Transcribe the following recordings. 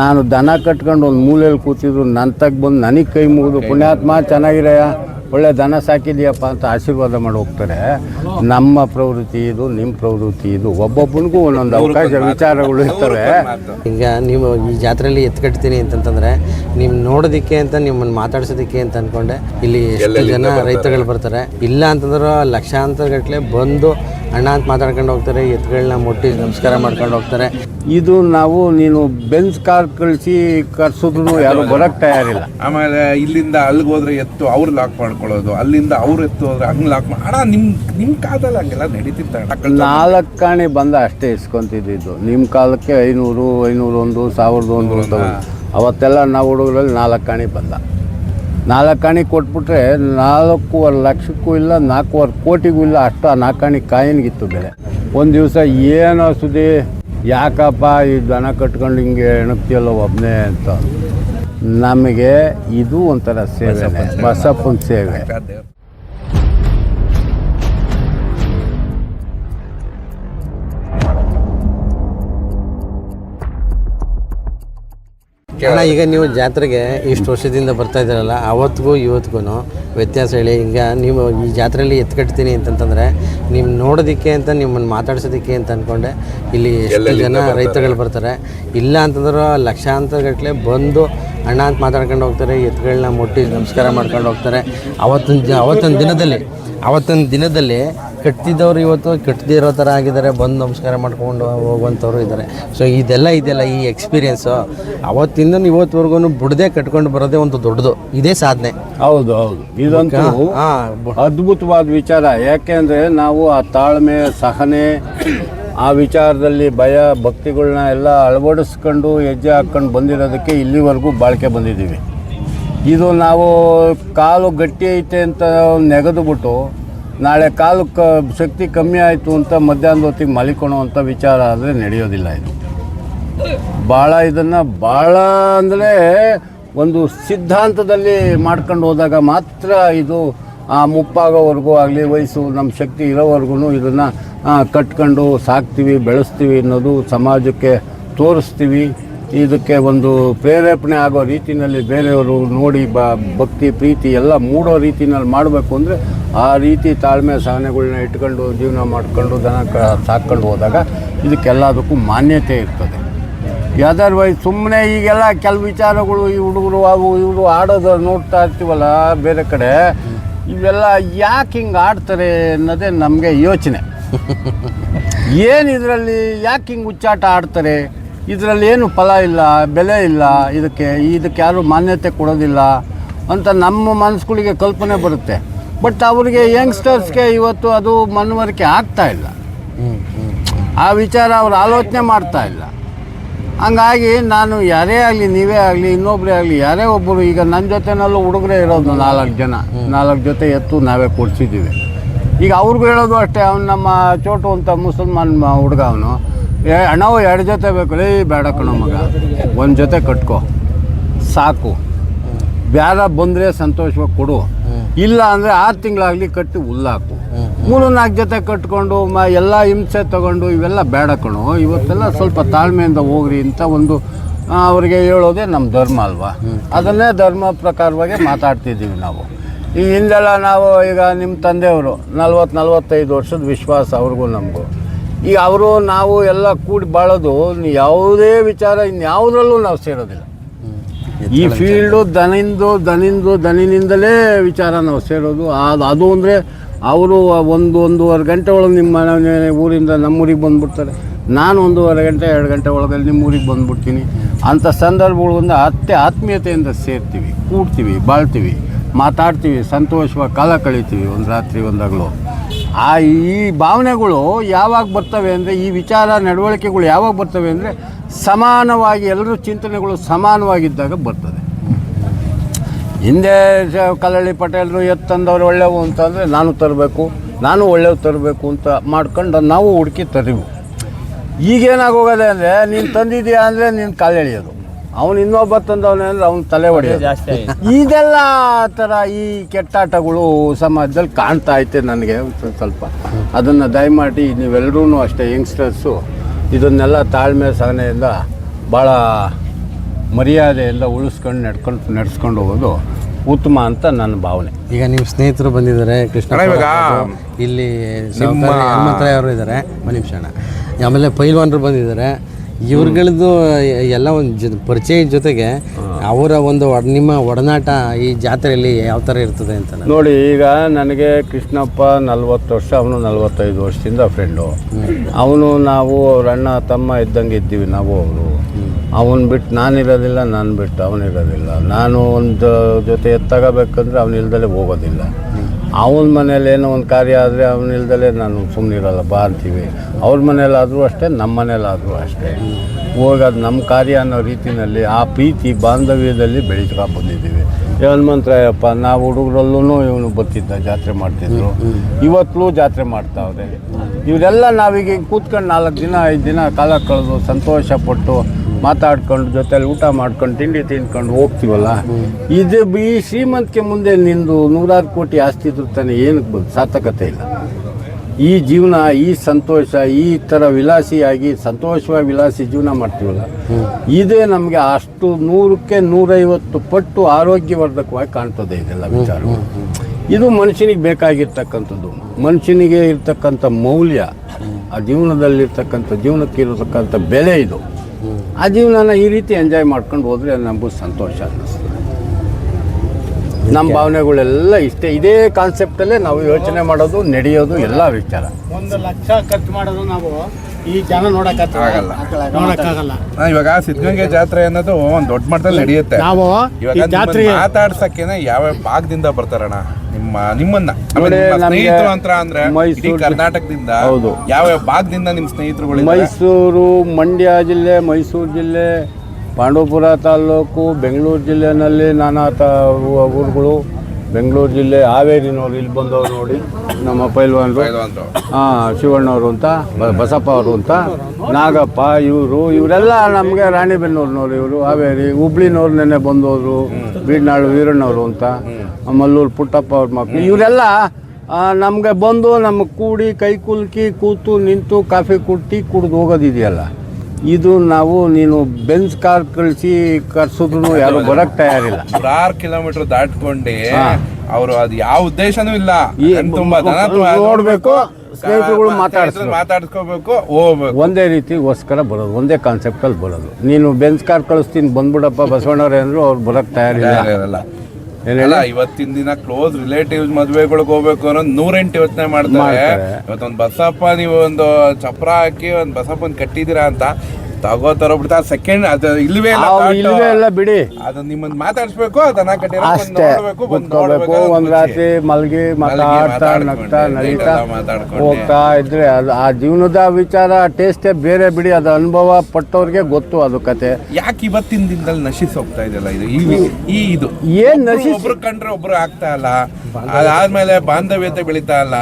ನಾನು ದನ ಕಟ್ಕೊಂಡು ಒಂದು ಮೂಲೆಯಲ್ಲಿ ಕೂತಿದ್ರು ನನ್ನ ತಗ್ ಬಂದು ನನಗೆ ಕೈ ಮುಗಿದು ಪುಣ್ಯಾತ್ಮ ಚೆನ್ನಾಗಿರಯ್ಯ ಒಳ್ಳೆ ದನ ಸಾಕಿದೆಯಪ್ಪ ಅಂತ ಆಶೀರ್ವಾದ ಮಾಡಿ ಹೋಗ್ತಾರೆ. ನಮ್ಮ ಪ್ರವೃತ್ತಿ ಇದು ನಿಮ್ಮ ಪ್ರವೃತ್ತಿ ಇದು. ಒಬ್ಬೊಬ್ಬನಿಗೂ ಒಂದೊಂದು ಅವಕಾಶ ವಿಚಾರಗಳು ಇರ್ತವೆ. ಈಗ ನೀವು ಈ ಜಾತ್ರೆಯಲ್ಲಿ ಎತ್ಕಟ್ತೀನಿ ಅಂತಂತಂದ್ರೆ ನೀವು ನೋಡೋದಕ್ಕೆ ಅಂತ ನಿಮ್ಮನ್ನು ಮಾತಾಡ್ಸೋದಕ್ಕೆ ಅಂತ ಅನ್ಕೊಂಡೆ. ಇಲ್ಲಿ ಎಷ್ಟು ಜನ ರೈತರುಗಳು ಬರ್ತಾರೆ. ಇಲ್ಲ ಅಂತಂದ್ರೆ ಲಕ್ಷಾಂತರ ಗಟ್ಟಲೆ ಬಂದು ಅಣ್ಣ ಅಂತ ಮಾತಾಡ್ಕೊಂಡು ಹೋಗ್ತಾರೆ ಎತ್ತುಗಳನ್ನ ಮುಟ್ಟಿ ನಮಸ್ಕಾರ ಮಾಡ್ಕೊಂಡು ಹೋಗ್ತಾರೆ. ಇದು ನಾವು ನೀನು ಬೆಂಚ್ ಕಾರ್ ಕಳಿಸಿ ಕರ್ಸಿದ್ರು ಯಾರು ಬರಕ್ ತಯಾರಿಲ್ಲ. ಆಮೇಲೆ ಇಲ್ಲಿಂದ ಅಲ್ಲಿಗೆ ಹೋದ್ರೆ ಎತ್ತು ಅವ್ರು ಲಾಕ್ ಮಾಡ್ಕೊಳ್ಳೋದು ಅಲ್ಲಿಂದ ಅವ್ರು ಎತ್ತು ಹೋದ್ರೆ ಹಂಗೆ ಲಾಕ್ ಮಾಡಿ ಅಣ್ಣ ನಿಮ್ ನಿಮ್ ಕಾಲದಲ್ಲಿ ಹಂಗೆಲ್ಲ ನಡೀತಿತ್ತ ನಾಲ್ಕು ಕಾಣಿ ಬಂದ ಅಷ್ಟೇ ಇಸ್ಕೊಂತಿದ್ದು ನಿಮ್ಮ ಕಾಲಕ್ಕೆ ಐನೂರು ಐನೂರು ಒಂದು ಸಾವಿರದ ಒಂದು ಅವತ್ತೆಲ್ಲ ನಾವು ಹುಡುಗರಲ್ಲಿ ನಾಲ್ಕು ಕಾಣಿ ಬಂದ. ನಾಲ್ಕು ಕಾಣಿ ಕೊಟ್ಬಿಟ್ರೆ ನಾಲ್ಕೂವರೆ ಲಕ್ಷಕ್ಕೂ ಇಲ್ಲ ನಾಲ್ಕೂವರೆ ಕೋಟಿಗೂ ಇಲ್ಲ ಅಷ್ಟು ಆ ನಾಲ್ಕು ಕಾಣಿ ಕಾಯಿನ್ಗಿತ್ತು ಬೆಲೆ. ಒಂದು ದಿವಸ ಏನೋ ಸುದ್ದಿ ಯಾಕಪ್ಪ ಈ ದನ ಕಟ್ಕೊಂಡು ಹಿಂಗೆ ಎಣಕ್ತಿಯಲ್ಲ ಒಬ್ಬನೇ ಅಂತ? ನಮಗೆ ಇದು ಒಂಥರ ಸೇವೆ ಬಸಪ್ಪನ ಸೇವೆ. ಅಣ್ಣ ಈಗ ನೀವು ಜಾತ್ರೆಗೆ ಇಷ್ಟು ವರ್ಷದಿಂದ ಬರ್ತಾ ಇದ್ದೀರಲ್ಲ ಅವತ್ತಿಗೂ ಇವತ್ತಿಗೂ ವ್ಯತ್ಯಾಸ ಹೇಳಿ ಈಗ ನೀವು ಈ ಜಾತ್ರೆಯಲ್ಲಿ ಎತ್ಕಟ್ತೀನಿ ಅಂತಂತಂದರೆ ನಿಮ್ಮ ನೋಡೋದಕ್ಕೆ ಅಂತ ನಿಮ್ಮನ್ನು ಮಾತಾಡ್ಸೋದಕ್ಕೆ ಅಂತ ಅಂದ್ಕೊಂಡೆ ಇಲ್ಲಿ ಎಷ್ಟು ಜನ ರೈತರುಗಳು ಬರ್ತಾರೆ. ಇಲ್ಲ ಅಂತಂದ್ರೆ ಲಕ್ಷಾಂತರ ಗಟ್ಟಲೆ ಬಂದು ಅಣ್ಣ ಅಂತ ಮಾತಾಡ್ಕೊಂಡು ಹೋಗ್ತಾರೆ ಎತ್ತುಗಳನ್ನ ಮುಟ್ಟಿ ನಮಸ್ಕಾರ ಮಾಡ್ಕೊಂಡು ಹೋಗ್ತಾರೆ. ಅವತ್ತಿನ ಅವತ್ತೊಂದು ಅವತ್ತಿನ ದಿನದಲ್ಲಿ ಅವತ್ತಿನ ದಿನದಲ್ಲಿ ಕಟ್ತಿದ್ದವ್ರು ಇವತ್ತು ಕಟ್ಟದೇ ಇರೋ ಥರ ಆಗಿದ್ದಾರೆ ಬಂದು ನಮಸ್ಕಾರ ಮಾಡ್ಕೊಂಡು ಹೋಗುವಂಥವ್ರು ಇದ್ದಾರೆ. ಸೊ ಇದೆಲ್ಲ ಇದೆಲ್ಲ ಈ ಎಕ್ಸ್ಪೀರಿಯೆನ್ಸು ಅವತ್ತಿಂದ ಇವತ್ತುವರೆಗೂ ಬಿಡದೆ ಕಟ್ಕೊಂಡು ಬರೋದೇ ಒಂದು ದೊಡ್ಡದು. ಇದೇ ಸಾಧನೆ. ಹೌದು ಹೌದು. ಇದಂತೂ ಅದ್ಭುತವಾದ ವಿಚಾರ. ಯಾಕೆಂದರೆ ನಾವು ಆ ತಾಳ್ಮೆ ಸಹನೆ ಆ ವಿಚಾರದಲ್ಲಿ ಭಯ ಭಕ್ತಿಗಳನ್ನ ಎಲ್ಲ ಅಳವಡಿಸ್ಕೊಂಡು ಹೆಜ್ಜೆ ಹಾಕ್ಕೊಂಡು ಬಂದಿರೋದಕ್ಕೆ ಇಲ್ಲಿವರೆಗೂ ಬಾಳಿಕೆ ಬಂದಿದ್ದೀವಿ. ಇದು ನಾವು ಕಾಲು ಗಟ್ಟಿ ಐತೆ ಅಂತ ನೆಗೆದು ಬಿಟ್ಟು ನಾಳೆ ಕಾಲು ಕ ಶಕ್ತಿ ಕಮ್ಮಿ ಆಯಿತು ಅಂತ ಮಧ್ಯಾಹ್ನದ ಹೊತ್ತಿಗೆ ಮಲಿಕೊಳ್ಳುವಂಥ ವಿಚಾರ ಆದರೆ ನಡೆಯೋದಿಲ್ಲ ಇದು. ಭಾಳ ಇದನ್ನು ಭಾಳ ಅಂದರೆ ಒಂದು ಸಿದ್ಧಾಂತದಲ್ಲಿ ಮಾಡ್ಕೊಂಡು ಹೋದಾಗ ಮಾತ್ರ ಇದು, ಆ, ಮುಪ್ಪಾಗೋವರೆಗೂ ಆಗಲಿ, ವಯಸ್ಸು ನಮ್ಮ ಶಕ್ತಿ ಇರೋವರೆಗೂ ಇದನ್ನು ಕಟ್ಕೊಂಡು ಸಾಕ್ತೀವಿ, ಬೆಳೆಸ್ತೀವಿ ಅನ್ನೋದು ಸಮಾಜಕ್ಕೆ ತೋರಿಸ್ತೀವಿ. ಇದಕ್ಕೆ ಒಂದು ಪ್ರೇರೇಪಣೆ ಆಗೋ ರೀತಿಯಲ್ಲಿ ಬೇರೆಯವರು ನೋಡಿ, ಬ, ಭಕ್ತಿ, ಪ್ರೀತಿ ಎಲ್ಲ ಮೂಡೋ ರೀತಿನಲ್ಲಿ ಮಾಡಬೇಕು ಅಂದರೆ ಆ ರೀತಿ ತಾಳ್ಮೆ ಸಹನೆಗಳನ್ನ ಇಟ್ಕೊಂಡು ಜೀವನ ಮಾಡಿಕೊಂಡು ದನ ಕ ಸಾಕ್ಕೊಂಡು ಹೋದಾಗ ಇದಕ್ಕೆಲ್ಲದಕ್ಕೂ ಮಾನ್ಯತೆ ಇರ್ತದೆ. ಅದರ್ವೈಸ್ ಸುಮ್ಮನೆ ಈಗೆಲ್ಲ ಕೆಲವು ವಿಚಾರಗಳು ಈ ಹುಡುಗರು ಅವು ಇವರು ಆಡೋದು ನೋಡ್ತಾ ಇರ್ತೀವಲ್ಲ ಬೇರೆ ಕಡೆ, ಇವೆಲ್ಲ ಯಾಕೆ ಹಿಂಗೆ ಆಡ್ತಾರೆ ಅನ್ನೋದೇ ನಮಗೆ ಯೋಚನೆ. ಏನು ಇದರಲ್ಲಿ ಯಾಕೆ ಹಿಂಗೆ ಹುಚ್ಚಾಟ ಆಡ್ತಾರೆ, ಇದರಲ್ಲಿ ಏನು ಫಲ ಇಲ್ಲ, ಬೆಲೆ ಇಲ್ಲ, ಇದಕ್ಕೆ ಇದಕ್ಕೆ ಯಾರು ಮಾನ್ಯತೆ ಕೊಡೋದಿಲ್ಲ ಅಂತ ನಮ್ಮ ಮನಸ್ಸುಗಳಿಗೆ ಕಲ್ಪನೆ ಬರುತ್ತೆ. ಬಟ್ ಅವರಿಗೆ ಯಂಗ್ಸ್ಟರ್ಸ್ಗೆ ಇವತ್ತು ಅದು ಮನವರಿಕೆ ಆಗ್ತಾ ಇಲ್ಲ. ಆ ವಿಚಾರ ಅವ್ರು ಆಲೋಚನೆ ಮಾಡ್ತಾ ಇಲ್ಲ. ಹಂಗಾಗಿ ನಾನು ಯಾರೇ ಆಗಲಿ, ನೀವೇ ಆಗಲಿ ಇನ್ನೊಬ್ಬರೇ ಆಗಲಿ, ಯಾರೇ ಒಬ್ಬರು ಈಗ ನನ್ನ ಜೊತೆನಲ್ಲೂ ಹುಡುಗರೇ ಇರೋದು ನಾಲ್ಕು ಜನ. ನಾಲ್ಕು ಜೊತೆ ಎತ್ತು ನಾವೇ ಕೊಡ್ಸಿದ್ದೀವಿ. ಈಗ ಅವ್ರಿಗೂ ಹೇಳೋದು ಅಷ್ಟೇ, ಅವ್ನು ನಮ್ಮ ಚೋಟು ಅಂತ ಮುಸಲ್ಮಾನ್ ಹುಡುಗ ಅವನು, ಏ ಅಣ್ಣವು ಎರಡು ಜೊತೆ ಬೇಕು. ರೀ ಬೇಡ ಕಣೋ ಮಗ, ಒಂದು ಜೊತೆ ಕಟ್ಕೋ, ಸಾಕು. ಬೇಡ ಬಂದರೆ ಸಂತೋಷವಾಗಿ ಕೊಡು. ಇಲ್ಲ ಅಂದರೆ ಆರು ತಿಂಗಳಾಗಲಿ ಕಟ್ಟಿ ಹುಲ್ಲಾಕು. ಮೂರು ನಾಲ್ಕು ಜೊತೆ ಕಟ್ಕೊಂಡು ಮ ಎಲ್ಲ ಹಿಂಸೆ ತಗೊಂಡು ಇವೆಲ್ಲ ಬೇಡ ಕಣು. ಇವತ್ತೆಲ್ಲ ಸ್ವಲ್ಪ ತಾಳ್ಮೆಯಿಂದ ಹೋಗ್ರಿ ಅಂತ ಒಂದು ಅವರಿಗೆ ಹೇಳೋದೇ ನಮ್ಮ ಧರ್ಮ ಅಲ್ವಾ? ಅದನ್ನೇ ಧರ್ಮ ಪ್ರಕಾರವಾಗಿ ಮಾತಾಡ್ತಿದ್ದೀವಿ ನಾವು. ಈ ಹಿಂದೆಲ್ಲ ನಾವು ಈಗ ನಿಮ್ಮ ತಂದೆಯವರು ನಲ್ವತ್ತು ನಲ್ವತ್ತೈದು ವರ್ಷದ ವಿಶ್ವಾಸ ಅವ್ರಿಗೂ ನಮಗೂ. ಈಗ ಅವರು ನಾವು ಎಲ್ಲ ಕೂಡಿ ಬಾಳೋದು ಯಾವುದೇ ವಿಚಾರ ಇನ್ಯಾವುದರಲ್ಲೂ ನಾವು ಸೇರೋದಿಲ್ಲ. ಈ ಫೀಲ್ಡು ದನಿಂದು ದನಿಂದು ದನಿನಿಂದಲೇ ವಿಚಾರ ನಾವು ಸೇರೋದು ಅದು ಅದು ಅಂದರೆ ಅವರು ಒಂದು ಒಂದೂವರೆ ಗಂಟೆ ಒಳಗೆ ನಿಮ್ಮ ಊರಿಂದ ನಮ್ಮೂರಿಗೆ ಬಂದುಬಿಡ್ತಾರೆ. ನಾನು ಒಂದೂವರೆ ಗಂಟೆ ಎರಡು ಗಂಟೆ ಒಳಗಲ್ಲಿ ನಿಮ್ಮ ಊರಿಗೆ ಬಂದುಬಿಡ್ತೀನಿ. ಅಂಥ ಸಂದರ್ಭಗಳು ಒಂದು ಅತ್ತೆ ಆತ್ಮೀಯತೆಯಿಂದ ಸೇರ್ತೀವಿ ಕೂಡ್ತೀವಿ ಬಾಳ್ತೀವಿ ಮಾತಾಡ್ತೀವಿ ಸಂತೋಷವಾಗಿ ಕಾಲ ಕಳಿತೀವಿ ಒಂದು ರಾತ್ರಿ ಒಂದಾಗಲೂ. ಆ ಈ ಭಾವನೆಗಳು ಯಾವಾಗ ಬರ್ತವೆ ಅಂದರೆ ಈ ವಿಚಾರ ನಡವಳಿಕೆಗಳು ಯಾವಾಗ ಬರ್ತವೆ ಅಂದರೆ ಸಮಾನವಾಗಿ ಎಲ್ಲರೂ ಚಿಂತನೆಗಳು ಸಮಾನವಾಗಿದ್ದಾಗ ಬರ್ತದೆ. ಹಿಂದೆ ಕಲ್ಲಳ್ಳಿ ಪಟೇಲರು ಎತ್ತು ತಂದವ್ರು ಒಳ್ಳೆವು ಅಂತಂದರೆ ನಾನು ತರಬೇಕು ನಾನು ಒಳ್ಳೆಯವು ತರಬೇಕು ಅಂತ ಮಾಡ್ಕೊಂಡು ನಾವು ಹುಡುಕಿ ತರಿವು. ಈಗೇನಾಗೋಗದೆ ಅಂದರೆ ನೀನು ತಂದಿದ್ಯಾ ಅಂದರೆ ನೀನು ಕಾಲು ಎಳೆಯೋದು. ಅವನು ಇನ್ನೊಬ್ಬ ತಂದವನೇ ಅಂದರೆ ಅವ್ನು ತಲೆ ಹೊಡೆಯೋದು. ಇದೆಲ್ಲ ಥರ ಈ ಕೆಟ್ಟಾಟಗಳು ಸಮಾಜದಲ್ಲಿ ಕಾಣ್ತಾ ಐತೆ ನನಗೆ ಸ್ವಲ್ಪ. ಅದನ್ನು ದಯಮಾಡಿ ನೀವೆಲ್ಲರೂ ಅಷ್ಟೇ ಯಂಗ್ಸ್ಟರ್ಸು ಇದನ್ನೆಲ್ಲ ತಾಳ್ಮೆ ಸಹನೆಯಿಂದ ಭಾಳ ಮರ್ಯಾದೆಯಿಂದ ಉಳಿಸ್ಕೊಂಡು ನಡ್ಕೊಂಡು ನಡೆಸ್ಕೊಂಡು ಹೋಗೋದು ಉತ್ತಮ ಅಂತ ನನ್ನ ಭಾವನೆ. ಈಗ ನಿಮ್ಮ ಸ್ನೇಹಿತರು ಬಂದಿದ್ದಾರೆ ಕೃಷ್ಣ ಇವಾಗ ಇಲ್ಲಿ ಹನುಮಂತರಾಯ ಅವರು ಇದ್ದಾರೆ. ಒಂದು ನಿಮಿಷ ಆಮೇಲೆ ಪೈಲ್ವಾನರು ಬಂದಿದ್ದಾರೆ. ಇವ್ರುಗಳದ್ದು ಎಲ್ಲ ಒಂದು ಜ ಪರಿಚಯ ಜೊತೆಗೆ ಅವರ ಒಂದು ಒಡ ನಿಮ್ಮ ಒಡನಾಟ ಈ ಜಾತ್ರೆಯಲ್ಲಿ ಯಾವ ಥರ ಇರ್ತದೆ ಅಂತ ನೋಡಿ ಈಗ ನನಗೆ ಕೃಷ್ಣಪ್ಪ ನಲ್ವತ್ತು ವರ್ಷ ಅವನು ನಲ್ವತ್ತೈದು ವರ್ಷದಿಂದ ಫ್ರೆಂಡು ಅವನು ನಾವು ಅವ್ರ ಅಣ್ಣ ತಮ್ಮ ಇದ್ದಂಗೆ ಇದ್ದೀವಿ ನಾವು ಅವರು. ಅವನು ಬಿಟ್ಟು ನಾನಿರೋದಿಲ್ಲ ನಾನು ಬಿಟ್ಟು ಅವನಿರೋದಿಲ್ಲ. ನಾನು ಒಂದು ಜೊತೆ ತಗೋಬೇಕಂದ್ರೆ ಅವನು ಇಲ್ದಲೇ ಹೋಗೋದಿಲ್ಲ. ಅವನ ಮನೇಲಿ ಏನೋ ಒಂದು ಕಾರ್ಯ ಆದರೆ ಅವನ ಇಲ್ದಲೇ ನಾನು ಸುಮ್ಮನಿರಲ್ಲ ಬಾ ಅಂತೀವಿ. ಅವ್ರ ಮನೇಲಾದರೂ ಅಷ್ಟೇ ನಮ್ಮ ಮನೇಲಾದರೂ ಅಷ್ಟೇ. ಹೋಗೋದು ನಮ್ಮ ಕಾರ್ಯ ಅನ್ನೋ ರೀತಿಯಲ್ಲಿ ಆ ಪ್ರೀತಿ ಬಾಂಧವ್ಯದಲ್ಲಿ ಬೆಳೀತಾ ಬಂದಿದ್ದೀವಿ ಹನುಮಂತರಾಯಪ್ಪ ನಾವು ಹುಡುಗರಲ್ಲೂ ಇವನು ಬರ್ತಿದ್ದ ಜಾತ್ರೆ ಮಾಡ್ತಿದ್ರು. ಇವತ್ತೂ ಜಾತ್ರೆ ಮಾಡ್ತಾವ್ರೆ ಇವರೆಲ್ಲ ನಾವೀಗ ಕೂತ್ಕೊಂಡು ನಾಲ್ಕು ದಿನ ಐದು ದಿನ ಕಾಲ ಕಳೆದು ಸಂತೋಷಪಟ್ಟು ಮಾತಾಡ್ಕೊಂಡು ಜೊತೆಲಿ ಊಟ ಮಾಡ್ಕೊಂಡು ತಿಂಡಿ ತಿನ್ಕೊಂಡು ಹೋಗ್ತೀವಲ್ಲ? ಇದು ಈ ಶ್ರೀಮಂತಿಕೆ ಮುಂದೆ ನಿಂದು ನೂರಾರು ಕೋಟಿ ಆಸ್ತಿ ಇದ್ರು ತಾನೆ ಏನಕ್ಕೆ ಬಂದು ಸಾರ್ಥಕತೆ ಇಲ್ಲ? ಈ ಜೀವನ ಈ ಸಂತೋಷ ಈ ಥರ ವಿಲಾಸಿಯಾಗಿ ಸಂತೋಷವಾಗಿ ವಿಲಾಸಿ ಜೀವನ ಮಾಡ್ತೀವಲ್ಲ? ಇದೇ ನಮಗೆ ಅಷ್ಟು ನೂರಕ್ಕೆ ನೂರೈವತ್ತು ಪಟ್ಟು ಆರೋಗ್ಯವರ್ಧಕವಾಗಿ ಕಾಣ್ತದೆ ಇದೆಲ್ಲ ವಿಚಾರ. ಇದು ಮನುಷ್ಯನಿಗೆ ಬೇಕಾಗಿರ್ತಕ್ಕಂಥದ್ದು. ಮನುಷ್ಯನಿಗೆ ಇರ್ತಕ್ಕಂಥ ಮೌಲ್ಯ ಆ ಜೀವನದಲ್ಲಿರ್ತಕ್ಕಂಥ ಜೀವನಕ್ಕೆ ಇರತಕ್ಕಂಥ ಬೆಲೆ ಇದು. ಆ ಜೀವನನ ಈ ರೀತಿ ಎಂಜಾಯ್ ಮಾಡ್ಕೊಂಡು ಹೋದರೆ ನಮಗೂ ಸಂತೋಷ ಅನ್ನಿಸ್ತದೆ. ನಮ್ಮ ಭಾವನೆಗಳೆಲ್ಲ ಇಷ್ಟೇ. ಇದೇ ಕಾನ್ಸೆಪ್ಟಲ್ಲೇ ನಾವು ಯೋಚನೆ ಮಾಡೋದು ನಡೆಯೋದು ಎಲ್ಲ ವಿಚಾರ. ಒಂದು ಲಕ್ಷ ಖರ್ಚು ಮಾಡೋದು ನಾವು ಈ ಜನ ನೋಡಕ್ಕಾಗಲ್ಲ ಆಗಲ್ಲ. ನೋಡಕ್ಕಾಗಲ್ಲ. ಆ, ಇವಾಗ ಸಿದ್ಧಗಂಗೆ ಜಾತ್ರೆ ಅನ್ನೋದು ಒಂದು ದೊಡ್ಡ ಮಟ್ಟದಲ್ಲಿ ನಡೆಯುತ್ತೆ. ನಾವು ಇವಾಗ ಮಾತಾಡ್ಸಕ್ಕೇನೆ ಯಾವ ಭಾಗದಿಂದ ಬರ್ತಾರಣ್ಣ? ನಿಮ್ಮ ನಿಮ್ಮನ್ನ ಆಮೇಲೆ ನಿಮ್ಮ ನಮ್ಗೆ ಸ್ನೇಹಿತರು ಅಂತ ಅಂದ್ರೆ ಇಡೀ ಮೈಸೂರು- ಕರ್ನಾಟಕದಿಂದ ಹೌದು. ಯಾವ ಯಾವ ಭಾಗದಿಂದ ನಿಮ್ಮ ಸ್ನೇಹಿತರುಗಳು ಮೈಸೂರು ಮಂಡ್ಯ ಜಿಲ್ಲೆ ಮೈಸೂರು ಜಿಲ್ಲೆ ಪಾಂಡವಪುರ ತಾಲೂಕು ಬೆಂಗಳೂರು ಜಿಲ್ಲೆನಲ್ಲಿ ನಾನಾ ತ ಊರುಗಳು. ಬೆಂಗಳೂರು ಜಿಲ್ಲೆ ಹಾವೇರಿನವ್ರು ಇಲ್ಲಿ ಬಂದವ್ರು ನೋಡಿ ನಮ್ಮ ಪೈಲ್ವಾನ್ರು. ಅಂದ್ರು ಹಾಂ ಶಿವಣ್ಣವರು ಅಂತ ಬ- ಬಸಪ್ಪ ಅವರು ಅಂತ ನಾಗಪ್ಪ ಇವರು ಇವರೆಲ್ಲ ನಮಗೆ ರಾಣಿಬೆನ್ನೂರಿನವ್ರು ಇವರು ಹಾವೇರಿ ಹುಬ್ಳಿನವ್ರು ನೆನ್ನೆ ಬಂದವರು ಬೀಡ್ನಾಳು ವೀರಣ್ಣವರು ಅಂತ. ಮಲ್ಲೂರು ಪುಟ್ಟಪ್ಪ ಅವ್ರ ಮಕ್ಕಳು ಇವರೆಲ್ಲ ನಮಗೆ ಬಂದು ನಮಗೆ ಕೂಡಿ ಕೈ ಕುಲ್ಕಿ ಕೂತು ನಿಂತು ಕಾಫಿ ಕುಟ್ಟಿ ಕುಡ್ದು ಹೋಗೋದಿದೆಯಲ್ಲ. ಇದು ನಾವು ನೀನು ಬೆಂಚ್ ಕಾರ್ ಕಳಿಸಿ ಕರ್ಸಿದ್ರು ಯಾರು ಬರಕ್ ತಯಾರಿಲ್ಲ. ನೂರಾರು ಕಿಲೋಮೀಟರ್ ದಾಟ್ಕೊಂಡು ಅವರು ಅದು ಯಾವ ಉದ್ದೇಶನೂ ಇಲ್ಲ. ತುಂಬಾ ನೋಡ್ಬೇಕು, ಸ್ನೇಹಿತರುಗಳು ಮಾತಾಡ್ಸ್ಬೇಕು. ಮಾತಾಡ್ಸ್ಕೋಬೇಕು ಹೋಗ್ಬೇಕು. ಒಂದೇ ರೀತಿಗೋಸ್ಕರ ಬರೋದು ಒಂದೇ ಕಾನ್ಸೆಪ್ಟಲ್ಲಿ ಬರೋದು. ನೀನು ಬೆಂಚ್ ಕಾರ್ ಕಳಿಸ್ತೀನಿ ಬಂದ್ಬಿಡಪ್ಪ ಬಸವಣ್ಣವ್ರೆ ಅಂದ್ರು ಅವ್ರು ಬರಕ್ಕೆ ತಯಾರಿಲ್ಲ. ಅಲ್ಲ ಇವತ್ತಿನ ದಿನ ಕ್ಲೋಸ್ ರಿಲೇಟಿವ್ಸ್ ಮದ್ವೆಗಳಿಗೆ ಹೋಗ್ಬೇಕು ಅನ್ನೋ ನೂರೆಂಟು ಯೋಚನೆ ಮಾಡ್ತಾರೆ. ಇವತ್ತೊಂದ್ ಇವತ್ತೊಂದು ಬಸಪ್ಪ ನೀವು ಒಂದು ಚಪ್ರ ಹಾಕಿ ಒಂದು ಬಸಪ್ಪನ್ ಕಟ್ಟಿದ್ದೀರಾ ಅಂತ. ತಗೋತಾರೋ ಬಿಡ್ತಾ ಸೆಕೆಂಡ್ ಅದು ಇಲ್ವೇ ಇಲ್ಲ thought. ಇಲ್ವೇ ಎಲ್ಲ ಬಿಡಿ. ಅದು ನಿಮ್ಮನ್ನ ಮಾತಾಡ್ಸ್ಬೇಕು ಅದನ್ನ ಕಟ್ಟಿರೋ ಅಷ್ಟೇ. ನೋಡ್ಬೇಕು ಬಂದು ಕುತ್ಕೋಬೇಕು ಒಂದ್ ರಾತ್ರಿ ಮಲ್ಗಿ ಮಾತಾಡ್ತಾ ಮಾತಾಡ್ಕೊಂಡು, ನಗ್ತಾ ನಡೀತಾ ಎಲ್ಲ ಮಾತಾಡ್ಕೊಂಡು. ಹೋಗ್ತಾ ಇದ್ರೆ ಅದು ಆ ಜೀವನದ ವಿಚಾರ ಟೇಸ್ಟೇ ಬೇರೆ ಬಿಡಿ. ಅದು ಅನುಭವ ಪಟ್ಟವ್ರಿಗೆ ಗೊತ್ತು ಅದು ಕತೆ. ಯಾಕೆ ಇವತ್ತಿನ ದಿನದಲ್ಲಿ ನಶಿಸ್ ಹೋಗ್ತಾ ಇದೆಯಲ್ಲ ಇದು? ಈ- ಈ ಇದು. ಏನ್ ನಶಿ ನಶಿಸಿ? ಒಬ್ರು ಕಂಡ್ರೆ ಒಬ್ರು ಆಗ್ತಾ ಇಲ್ಲ. ಅದಾದ್ಮೇಲೆ ಬಾಂಧವ್ಯತೆ ಬೆಳೀತಾ ಇಲ್ಲ.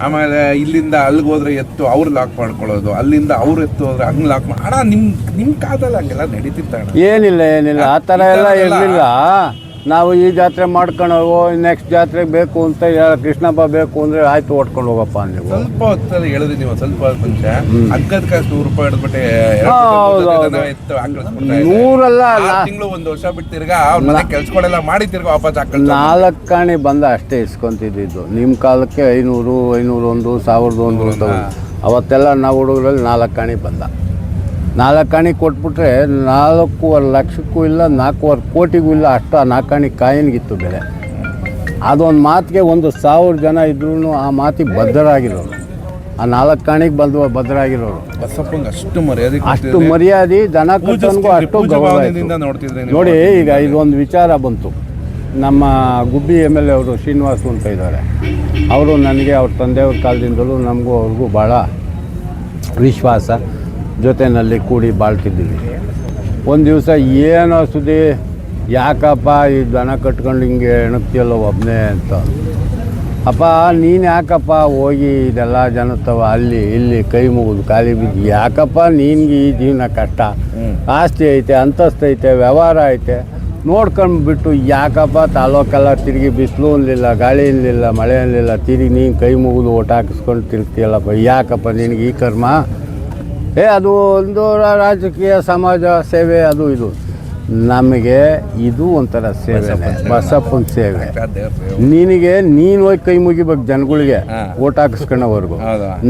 ಆಮೇಲೆ ಇಲ್ಲಿಂದ ಅಲ್ಲಿಗೆ ಹೋದ್ರೆ ಎತ್ತು ಅವ್ರು ಲಾಕ್ ಮಾಡ್ಕೊಳ್ಳೋದು. ಅಲ್ಲಿಂದ ಅವ್ರು ಎತ್ತು ಹೋದ್ರೆ ಹಂಗ್ ಲಾಕ್ ಮಾಡಿ ಅಣ್ಣ ನಿಮ್ ನಿಮ್ ಕಾಲದಲ್ಲಿ ಹಂಗೆಲ್ಲ ಏನಿಲ್ಲ ಏನಿಲ್ಲ. ಆ ಥರ ಎಲ್ಲ ಇರಲಿಲ್ಲ. ನಾವು ಈ ಜಾತ್ರೆ ಮಾಡ್ಕೊಂಡು ಹೋಗೋ ನೆಕ್ಸ್ಟ್ ಜಾತ್ರೆಗೆ ಬೇಕು ಅಂತ ಹೇಳ ಕೃಷ್ಣಪ್ಪ ಬೇಕು ಅಂದರೆ ಆಯ್ತು ಓಡ್ಕೊಂಡು ಹೋಗಪ್ಪ ನೀವು ಸ್ವಲ್ಪ ಹೊತ್ತಲ್ಲಿ ಹೇಳಿದ್ರಿ ನೀವು ಸ್ವಲ್ಪ ಮುಂಚೆ. ಅಗ್ಗದ ಕಾಸು ನೂರು ರೂಪಾಯಿ ಹಿಡಿದ್ಬಿಟ್ಟು ನೂರಲ್ಲ ತಿಂಗಳು ಒಂದು ವರ್ಷ ಬಿಟ್ಟು ತಿರ್ಗಾ ಅವ್ರ ಮನೆ ಕೆಲ್ಸಗಳೆಲ್ಲ ಮಾಡಿ ತಿರ್ಗಾ ವಾಪಸ್ ಹಾಕೊಂಡು ನಾಲ್ಕು ಕಾಣಿ ಬಂದ ಅಷ್ಟೇ ಇಸ್ಕೊಂತಿದ್ದು ನಿಮ್ಮ ಕಾಲಕ್ಕೆ ಐನೂರು ಐನೂರು ಒಂದು ಸಾವಿರದ ಒಂದು ಅವತ್ತೆಲ್ಲ ನಾವು ಹುಡುಗರಲ್ಲಿ ನಾಲ್ಕು ಕಾಣಿ ಬಂದ. ನಾಲ್ಕು ಕಾಣಿ ಕೊಟ್ಬಿಟ್ರೆ ನಾಲ್ಕೂವರೆ ಲಕ್ಷಕ್ಕೂ ಇಲ್ಲ ನಾಲ್ಕೂವರೆ ಕೋಟಿಗೂ ಇಲ್ಲ ಅಷ್ಟು ಆ ನಾಲ್ಕಾಣಿ ಕಾಯಿನಿಗಿತ್ತು ಬೆಲೆ. ಅದೊಂದು ಮಾತಿಗೆ ಒಂದು ಸಾವಿರ ಜನ ಇದ್ರೂ ಆ ಮಾತಿಗೆ ಬದ್ಧರಾಗಿರೋರು ಆ ನಾಲ್ಕು ಕಾಣಿಗೆ ಬಂದು ಬದ್ಧರಾಗಿರೋರು ಬಸಪ್ಪಂಗೆ ಅಷ್ಟು ಮರ್ಯಾದೆ ಅಷ್ಟು ಮರ್ಯಾದೆ ದನ ಕಟ್ಟೋನ್ಗೂ ಅಷ್ಟು ಗೌರವ ನೋಡಿ ಈಗ ಇದೊಂದು ವಿಚಾರ ಬಂತು. ನಮ್ಮ ಗುಬ್ಬಿ ಎಂ ಎಲ್ ಎ ಅವರು ಶ್ರೀನಿವಾಸು ಅಂತ ಇದ್ದಾರೆ. ಅವರು ನನಗೆ ಅವ್ರ ತಂದೆಯವ್ರ ಕಾಲದಿಂದಲೂ ನಮಗೂ ಅವ್ರಿಗೂ ಭಾಳ ವಿಶ್ವಾಸ. ಜೊತೆಯಲ್ಲಿ ಕೂಡಿ ಬಾಳ್ತಿದ್ದೀವಿ. ಒಂದು ದಿವಸ ಏನೋ ಸುದ್ದಿ ಯಾಕಪ್ಪ ಈ ದನ ಕಟ್ಕೊಂಡು ಹಿಂಗೆ ಎಣಕ್ತಿಯಲ್ಲ ಒಬ್ಬನೇ ಅಂತ. ಅಪ್ಪ ನೀನು ಯಾಕಪ್ಪ ಹೋಗಿ ಇದೆಲ್ಲ ಜನತ್ತವ ಅಲ್ಲಿ ಇಲ್ಲಿ ಕೈ ಮುಗಿದು ಖಾಲಿ ಬಿದ್ದು? ಯಾಕಪ್ಪ ನಿನ್ಗೆ ಈ ಜೀವನ ಕಷ್ಟ? ಆಸ್ತಿ ಐತೆ ಅಂತಸ್ತು ಐತೆ ವ್ಯವಹಾರ ಐತೆ. ನೋಡ್ಕೊಂಡ್ಬಿಟ್ಟು ಯಾಕಪ್ಪ ತಾಲೂಕೆಲ್ಲ ತಿರುಗಿ ಬಿಸಿಲು ಅನ್ಲಿಲ್ಲ ಗಾಳಿ ಅನ್ಲಿಲ್ಲ ಮಳೆ ಅನ್ಲಿಲ್ಲ ತಿರುಗಿ ನೀನು ಕೈ ಮುಗಿದು ಓಟ ಹಾಕಿಸ್ಕೊಂಡು ತಿರುಗ್ತೀಯಲ್ಲಪ್ಪ? ಯಾಕಪ್ಪ ನಿನಗೆ ಈ ಕರ್ಮ? ಏ ಅದು ಒಂದು ರಾಜಕೀಯ ಸಮಾಜ ಸೇವೆ ಅದು ಇದು. ನಮಗೆ ಇದು ಒಂಥರ ಸೇವೆ. ಬಸಪ್ಪನ ಸೇವೆ. ನಿನಗೆ ನೀನು ಹೋಗಿ ಕೈ ಮುಗಿಬೇಕು ಜನಗಳಿಗೆ. ಓಟ್ ಹಾಕಿಸ್ಕೊಳ್ಳೋವರೆಗೂ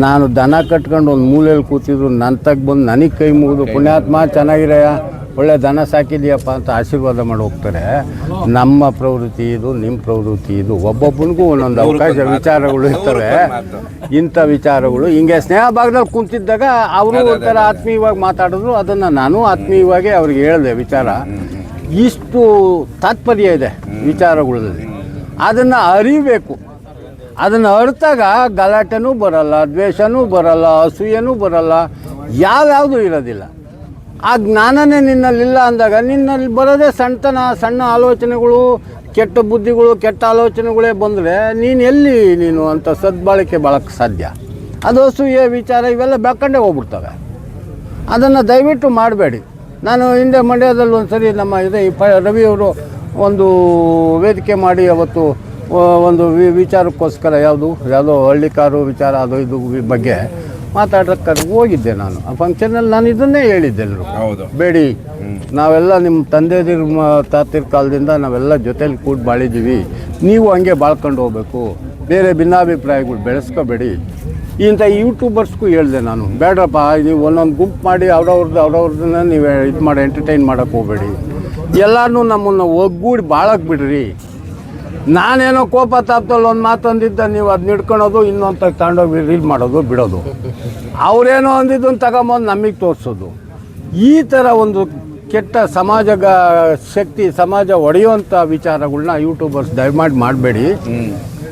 ನಾನು ದನ ಕಟ್ಕೊಂಡು ಒಂದು ಮೂಲೆಯಲ್ಲಿ ಕೂತಿದ್ರು ನನ್ನ ತಗ್ ಬಂದು ನನಗೆ ಕೈ ಮುಗಿದು. ಪುಣ್ಯಾತ್ಮ ಚೆನ್ನಾಗಿರಯ್ಯ. ಒಳ್ಳೆ ದನ ಸಾಕಿದೆಯಪ್ಪ ಅಂತ ಆಶೀರ್ವಾದ ಮಾಡಿ ಹೋಗ್ತಾರೆ. ನಮ್ಮ ಪ್ರವೃತ್ತಿ ಇದು ನಿಮ್ಮ ಪ್ರವೃತ್ತಿ ಇದು. ಒಬ್ಬೊಬ್ಬನಿಗೂ ಒಂದೊಂದು ಅವಕಾಶ ವಿಚಾರಗಳು ಇರ್ತವೆ. ಇಂಥ ವಿಚಾರಗಳು. ಹಿಂಗೆ ಸ್ನೇಹ ಭಾಗದಲ್ಲಿ ಕುಂತಿದ್ದಾಗ ಅವರು ಒಂಥರ ಆತ್ಮೀಯವಾಗಿ ಮಾತಾಡಿದ್ರು. ಅದನ್ನು ನಾನು ಆತ್ಮೀಯವಾಗಿ ಅವ್ರಿಗೆ ಹೇಳಿದೆ ವಿಚಾರ. ಇಷ್ಟು ತಾತ್ಪರ್ಯ ಇದೆ ವಿಚಾರಗಳಲ್ಲಿ. ಅದನ್ನು ಅರಿಬೇಕು. ಅದನ್ನು ಅರ್ತಾಗ ಗಲಾಟೆನೂ ಬರಲ್ಲ ದ್ವೇಷನೂ ಬರಲ್ಲ ಅಸೂಯನೂ ಬರಲ್ಲ. ಯಾವ್ಯಾವುದು ಇರೋದಿಲ್ಲ. ಆ ಜ್ಞಾನನೇ ನಿನ್ನಲ್ಲಿಲ್ಲ ಅಂದಾಗ ನಿನ್ನಲ್ಲಿ ಬರೋದೇ ಸಣ್ಣತನ ಸಣ್ಣ ಆಲೋಚನೆಗಳು, ಕೆಟ್ಟ ಬುದ್ಧಿಗಳು, ಕೆಟ್ಟ ಆಲೋಚನೆಗಳೇ ಬಂದರೆ ನೀನು ಎಲ್ಲಿ ನೀನು ಅಂತ ಸದ್ಬಳಕೆ ಬಾಳಕ್ಕೆ ಸಾಧ್ಯ? ಅದು ಅಸೂಯೆ ವಿಚಾರ ಇವೆಲ್ಲ ಬೆಳ್ಕೊಂಡೇ ಹೋಗ್ಬಿಡ್ತವೆ. ಅದನ್ನು ದಯವಿಟ್ಟು ಮಾಡಬೇಡಿ. ನಾನು ಹಿಂದೆ ಮಂಡ್ಯದಲ್ಲಿ ಒಂದು ಸರಿ ನಮ್ಮ ಇದೇ ಪ ರವಿಯವರು ಒಂದು ವೇದಿಕೆ ಮಾಡಿ ಅವತ್ತು ಒಂದು ವಿಚಾರಕ್ಕೋಸ್ಕರ ಯಾವುದು, ಯಾವುದೋ ಹಳ್ಳಿಕಾರು ವಿಚಾರ ಅದು ಇದು ಬಗ್ಗೆ ಮಾತಾಡೋಕ್ಕೆ ಹೋಗಿದ್ದೆ ನಾನು. ಆ ಫಂಕ್ಷನಲ್ಲಿ ನಾನು ಇದನ್ನೇ ಹೇಳಿದ್ದೆ ಎಲ್ಲರೂ ಹೌದು. ಬೇಡಿ. ನಾವೆಲ್ಲ ನಿಮ್ಮ ತಂದೆದಿರ ತಾತಿರ ಕಾಲದಿಂದ ನಾವೆಲ್ಲ ಜೊತೇಲಿ ಕೂಡಿ ಬಾಳಿದ್ದೀವಿ. ನೀವು ಹಂಗೆ ಬಾಳ್ಕೊಂಡು ಹೋಗ್ಬೇಕು. ಬೇರೆ ಭಿನ್ನಾಭಿಪ್ರಾಯಗಳು ಬೆಳೆಸ್ಕೋಬೇಡಿ. ಇಂಥ ಯೂಟ್ಯೂಬರ್ಸ್ಗೂ ಹೇಳಿದೆ ನಾನು ಬೇಡಪ್ಪ ನೀವು ಒಂದೊಂದು ಗುಂಪು ಮಾಡಿ ಅವ್ರವ್ರದ್ದು ಅವ್ರವ್ರದನ್ನ ನೀವು ಇದು ಮಾಡಿ ಎಂಟರ್ಟೈನ್ ಮಾಡೋಕ್ಕೆ ಹೋಗಬೇಡಿ. ಎಲ್ಲರೂ ನಮ್ಮನ್ನು ಒಗ್ಗೂಡಿ ಬಾಳಕ್ಕೆ ಬಿಡ್ರಿ. ನಾನೇನೋ ಕೋಪ ತಾಪದಲ್ಲಿ ಒಂದು ಮಾತಂದಿದ್ದ, ನೀವು ಅದನ್ನ ಹಿಡ್ಕೊಳೋದು ಇನ್ನೊಂದು ತಗೊಂಡೋಗಿ ರೀಲ್ ಮಾಡೋದು, ಬಿಡೋದು. ಅವರೇನೋ ಅಂದಿದ್ದನ್ನು ತಗೊಂಬಂದು ನಮಗೆ ತೋರಿಸೋದು. ಈ ಥರ ಒಂದು ಕೆಟ್ಟ ಸಮಾಜ ಶಕ್ತಿ, ಸಮಾಜ ಒಡೆಯುವಂಥ ವಿಚಾರಗಳನ್ನ ಯೂಟ್ಯೂಬರ್ಸ್ ದಯಮಾಡಿ ಮಾಡಬೇಡಿ.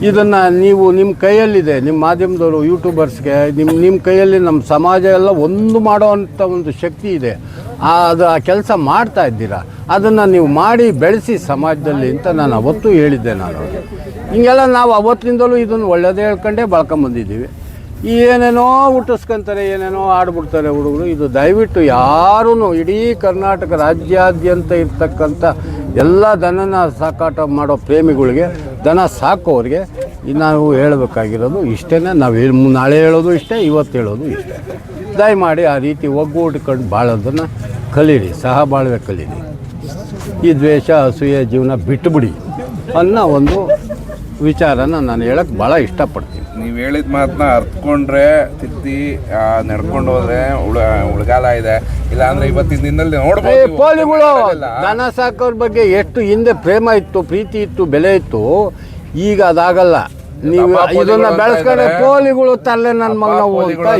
ಇದನ್ನು ನೀವು ನಿಮ್ಮ ಕೈಯಲ್ಲಿದೆ ನಿಮ್ಮ ಮಾಧ್ಯಮದವರು ಯೂಟ್ಯೂಬರ್ಸ್ಗೆ ನಿಮ್ಮ ನಿಮ್ಮ ಕೈಯಲ್ಲಿ ನಮ್ಮ ಸಮಾಜ ಎಲ್ಲ ಒಂದು ಮಾಡೋವಂಥ ಒಂದು ಶಕ್ತಿ ಇದೆ. ಅದು ಆ ಕೆಲಸ ಮಾಡ್ತಾ ಇದ್ದೀರಾ? ಅದನ್ನು ನೀವು ಮಾಡಿ ಬೆಳೆಸಿ ಸಮಾಜದಲ್ಲಿ ಅಂತ ನಾನು ಅವತ್ತು ಹೇಳಿದ್ದೆ ನಾನು. ಹಿಂಗೆಲ್ಲ ನಾವು ಅವತ್ತಿನಿಂದಲೂ ಇದನ್ನು ಒಳ್ಳೆಯದೇ ಹೇಳ್ಕೊಂಡೇ ಬಾಳ್ಕೊಂಬಂದಿದ್ದೀವಿ ಏನೇನೋ ಹುಟ್ಟಿಸ್ಕೊಂತಾರೆ, ಏನೇನೋ ಆಡ್ಬಿಡ್ತಾರೆ ಹುಡುಗರು, ಇದು ದಯವಿಟ್ಟು ಯಾರೂ ಇಡೀ ಕರ್ನಾಟಕ ರಾಜ್ಯಾದ್ಯಂತ ಇರ್ತಕ್ಕಂಥ ಎಲ್ಲ ದನನ ಸಾಕಾಟ ಮಾಡೋ ಪ್ರೇಮಿಗಳಿಗೆ, ದನ ಸಾಕೋರಿಗೆ ನಾವು ಹೇಳಬೇಕಾಗಿರೋದು ಇಷ್ಟೇ ನಾವು ನಾಳೆ ಹೇಳೋದು ಇಷ್ಟೇ ಇವತ್ತು ಹೇಳೋದು ಇಷ್ಟೇ. ದಯಮಾಡಿ ಆ ರೀತಿ ಒಗ್ಗೂಡ್ಕೊಂಡು ಬಾಳೋದನ್ನು ಕಲೀರಿ ಸಹ ಬಾಳ್ವೆ ಕಲೀರಿ. ಈ ದ್ವೇಷ ಅಸೂಯೆ ಜೀವನ ಬಿಟ್ಟುಬಿಡಿ ಅನ್ನೋ ಒಂದು ವಿಚಾರನ ನಾನು ಹೇಳಕ್ಕೆ ಭಾಳ ಇಷ್ಟಪಡ್ತೀನಿ. ನೀವು ಹೇಳಿದ ಮಾತನ್ನ ಅರ್ತ್ಕೊಂಡ್ರೆ ತಿದ್ದಿ ನಡ್ಕೊಂಡು ಹೋದ್ರೆ ಉಳ ಉಳಗಾಲ ಇದೆ. ಇಲ್ಲಾಂದ್ರೆ ಇವತ್ತಿನ ದಿನದಲ್ಲಿ ನೋಡ್ಬೋದು ಪೋಲಿಗಳು ದನ ಸಾಕೋರ್ ಬಗ್ಗೆ ಎಷ್ಟು ಹಿಂದೆ ಪ್ರೇಮ ಇತ್ತು ಪ್ರೀತಿ ಇತ್ತು ಬೆಲೆ ಇತ್ತು ಈಗ ಅದಾಗಲ್ಲ. ನೀವು ಇದನ್ನ ಬೆಳೆಸ್ಕೊಂಡ್ರೆ ಕೋಲಿಗಳು ಪೋಲಿಗಳು ತಲ್ಲೆ ನನ್ನ ಮಗ ನಾವು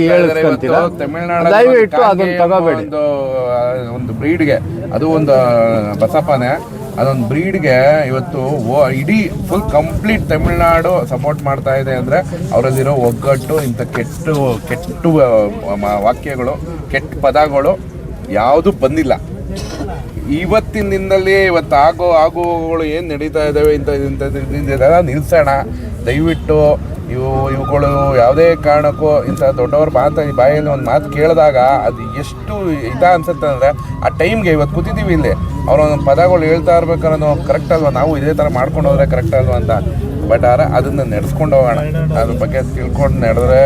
ಹೇಳ್ಕೊಂತೀರ ದಯವಿಟ್ಟು ಒಂದು ಅದನ್ನ ತಗೋಬೇಡಿ. ಒಂದು ಬ್ರೀಡ್ಗೆ ಅದು ಒಂದು ಬಸಪ್ಪನೆ ಅದೊಂದು ಬ್ರೀಡ್ಗೆ ಇವತ್ತು ಇಡೀ ಫುಲ್ ಕಂಪ್ಲೀಟ್ ತಮಿಳ್ನಾಡು ಸಪೋರ್ಟ್ ಮಾಡ್ತಾ ಇದೆ ಅಂದರೆ ಅವರಲ್ಲಿರೋ ಒಗ್ಗಟ್ಟು ಇಂಥ ಕೆಟ್ಟ ಕೆಟ್ಟ ವಾಕ್ಯಗಳು ಕೆಟ್ಟ ಪದಗಳು ಯಾವುದು ಬಂದಿಲ್ಲ. ಇವತ್ತಿನ ದಿನದಲ್ಲಿ ಇವತ್ತು ಆಗೋ ಆಗೋಗಳು ಏನು ನಡೀತಾ ಇದ್ದಾವೆ ಇಂಥ ಇಂಥದ್ದೆಲ್ಲ ನಿಲ್ಸೋಣ. ದಯವಿಟ್ಟು ಇವು ಇವುಗಳು ಯಾವುದೇ ಕಾರಣಕ್ಕೂ ಇಂಥ ದೊಡ್ಡವ್ರ ಮಾತು ಬಾಯಲ್ಲಿ ಒಂದು ಮಾತು ಕೇಳಿದಾಗ ಅದು ಎಷ್ಟು ಇದ ಅನ್ಸುತ್ತೆ ಅಂದರೆ ಆ ಟೈಮ್ಗೆ ಇವತ್ತು ಕೂತಿದ್ದೀವಿ ಇಲ್ಲಿ. ಅವ್ರ ಪದಗಳು ಹೇಳ್ತಾ ಇರ್ಬೇಕಾದ್ರೆ ಕರೆಕ್ಟ್ ಅಲ್ವಾ? ನಾವು ಇದೇ ಥರ ಮಾಡ್ಕೊಂಡು ಹೋದ್ರೆ ಕರೆಕ್ಟ್ ಅಲ್ವಾ ಅಂತ. ಬಟ್ ಆದ್ರೆ ಅದನ್ನು ನಡೆಸ್ಕೊಂಡು ಹೋಗೋಣ. ಅದ್ರ ಬಗ್ಗೆ ತಿಳ್ಕೊಂಡು ನಡೆದ್ರೆ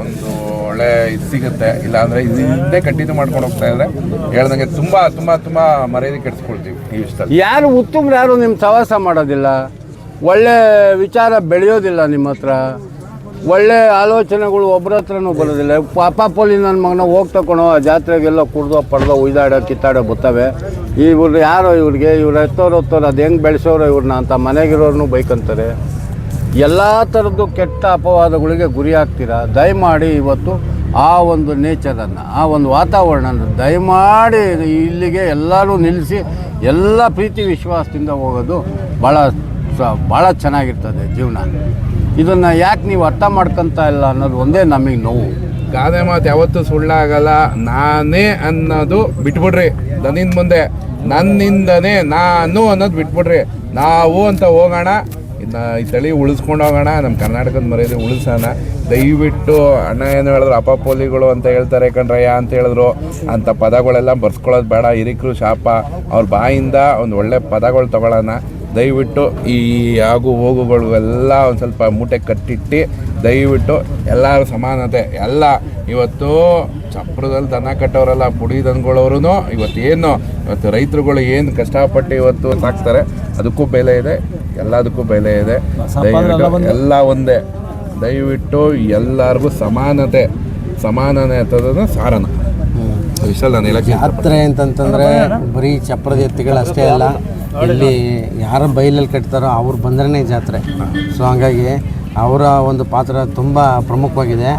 ಒಂದು ಒಳ್ಳೆ ಇದು ಸಿಗುತ್ತೆ. ಇಲ್ಲಾಂದ್ರೆ ಇದನ್ನೇ ಕಂಟಿನ್ಯೂ ಮಾಡ್ಕೊಂಡು ಹೋಗ್ತಾ ಇದ್ರೆ ಹೇಳ್ದಂಗೆ ತುಂಬಾ ತುಂಬಾ ತುಂಬಾ ಮರ್ಯಾದೆ ಕೆಡಿಸ್ಕೊಳ್ತೀವಿ ಈ ವಿಷಯದಲ್ಲಿ. ಯಾರು ಉತ್ತಮ ಯಾರು ನಿಮ್ಮ ಸವಾಸ ಮಾಡೋದಿಲ್ಲ? ಒಳ್ಳೆ ವಿಚಾರ ಬೆಳೆಯೋದಿಲ್ಲ ನಿಮ್ಮ ಹತ್ರ. ಒಳ್ಳೆ ಆಲೋಚನೆಗಳು ಒಬ್ಬರ ಹತ್ರನೂ ಬರೋದಿಲ್ಲ. ಪಾಪ ಪೋಲಿ ನನ್ನ ಮಗನ ಹೋಗಿ ತಗೊಳೋ ಆ ಜಾತ್ರೆಗೆಲ್ಲ ಕುಡ್ದೋ, ಪಡ್ದೋ, ಉಯ್ದಾಡೋ, ಕಿತ್ತಾಡೋ ಬರ್ತವೆ ಇವ್ರು ಯಾರೋ ಇವ್ರಿಗೆ, ಇವ್ರು ಎತ್ತೋರು ಹೊತ್ತೋರು ಅದು ಹೆಂಗೆ ಬೆಳೆಸೋರು ಇವ್ರನ್ನ ಅಂತ ಮನೆಗಿರೋರ್ನು ಬೈಕಂತಾರೆ. ಎಲ್ಲ ಥರದ್ದು ಕೆಟ್ಟ ಅಪವಾದಗಳಿಗೆ ಗುರಿ ಆಗ್ತೀರಾ? ದಯಮಾಡಿ ಇವತ್ತು ಆ ಒಂದು ನೇಚರನ್ನು, ಆ ಒಂದು ವಾತಾವರಣನ ದಯಮಾಡಿ ಇಲ್ಲಿಗೆ ಎಲ್ಲರೂ ನಿಲ್ಲಿಸಿ ಎಲ್ಲ ಪ್ರೀತಿ ವಿಶ್ವಾಸದಿಂದ ಹೋಗೋದು ಭಾಳ ಭಾಳ ಚೆನ್ನಾಗಿರ್ತದೆ ಜೀವನ. ಇದನ್ನು ಯಾಕೆ ನೀವು ಅರ್ಥ ಮಾಡ್ಕೊತ ಇಲ್ಲ ಅನ್ನೋದು ಒಂದೇ ನಮಗೆ ನೋವು. ಗಾದೆ ಮಾತು ಯಾವತ್ತೂ ಸುಳ್ಳಾಗಲ್ಲ. ನಾನೇ ಅನ್ನೋದು ಬಿಟ್ಬಿಡ್ರಿ. ನನ್ನಿಂದ ಮುಂದೆ ನನ್ನಿಂದನೇ ನಾನು ಅನ್ನೋದು ಬಿಟ್ಬಿಡ್ರಿ. ನಾವು ಅಂತ ಹೋಗೋಣ. ಇನ್ನು ಈ ತಳಿ ಉಳಿಸ್ಕೊಂಡು ಹೋಗೋಣ ನಮ್ಮ ಕರ್ನಾಟಕದ ಮರ್ಯಾದೆ ಉಳಿಸೋಣ. ದಯವಿಟ್ಟು ಅಣ್ಣ ಏನು ಹೇಳಿದ್ರು ಅಪಪೋಲಿಗಳು ಅಂತ ಹೇಳ್ತಾರೆ ಕಣ್ರಯ್ಯ ಅಂತ ಹೇಳಿದ್ರು. ಅಂತ ಪದಗಳೆಲ್ಲ ಬರ್ಸ್ಕೊಳ್ಳೋದು ಬೇಡ, ಹಿರಿಕರು ಶಾಪ. ಅವ್ರ ಬಾಯಿಂದ ಒಂದು ಒಳ್ಳೆ ಪದಗಳು ತಗೊಳ್ಳೋಣ. ದಯವಿಟ್ಟು ಈ ಆಗು ಹೋಗುಗಳಿಗೆಲ್ಲ ಒಂದು ಸ್ವಲ್ಪ ಮೂಟೆ ಕಟ್ಟಿಟ್ಟು, ದಯವಿಟ್ಟು ಎಲ್ಲರೂ ಸಮಾನತೆ. ಎಲ್ಲ, ಇವತ್ತು ಚಪ್ರದಲ್ಲಿ ದನ ಕಟ್ಟೋರೆಲ್ಲ, ಪುಡಿ ದನಗಳವ್ರೂ ಇವತ್ತು ಏನು ಇವತ್ತು ರೈತರುಗಳು ಏನು ಕಷ್ಟಪಟ್ಟು ಇವತ್ತು ಸಾಕ್ತಾರೆ, ಅದಕ್ಕೂ ಬೆಲೆ ಇದೆ. ಎಲ್ಲದಕ್ಕೂ ಬೆಲೆ ಇದೆ. ದಯವಿಟ್ಟು ಎಲ್ಲ ಒಂದೇ. ದಯವಿಟ್ಟು ಎಲ್ಲರಿಗೂ ಸಮಾನತೆ. ಸಮಾನನೆ ಅಂತದನ್ನು ಸಾರನ. ವಿಶಾಲ ನಾನು ಹೇಳಕ್ಕೆ ಜಾತ್ರೆ ಅಂತಂತಂದ್ರೆ ಬರೀ ಚಪ್ಪರದ ಎತ್ತುಗಳು ಅಷ್ಟೇ ಅಲ್ಲ. ಇಲ್ಲಿ ಯಾರು ಬೈಲಲ್ಲಿ ಕಟ್ತಾರೋ ಅವ್ರು ಬಂದ್ರೇ ಜಾತ್ರೆ. ಸೊ ಹಂಗಾಗಿ ಅವರ ಒಂದು ಪಾತ್ರ ತುಂಬ ಪ್ರಮುಖವಾಗಿದೆ.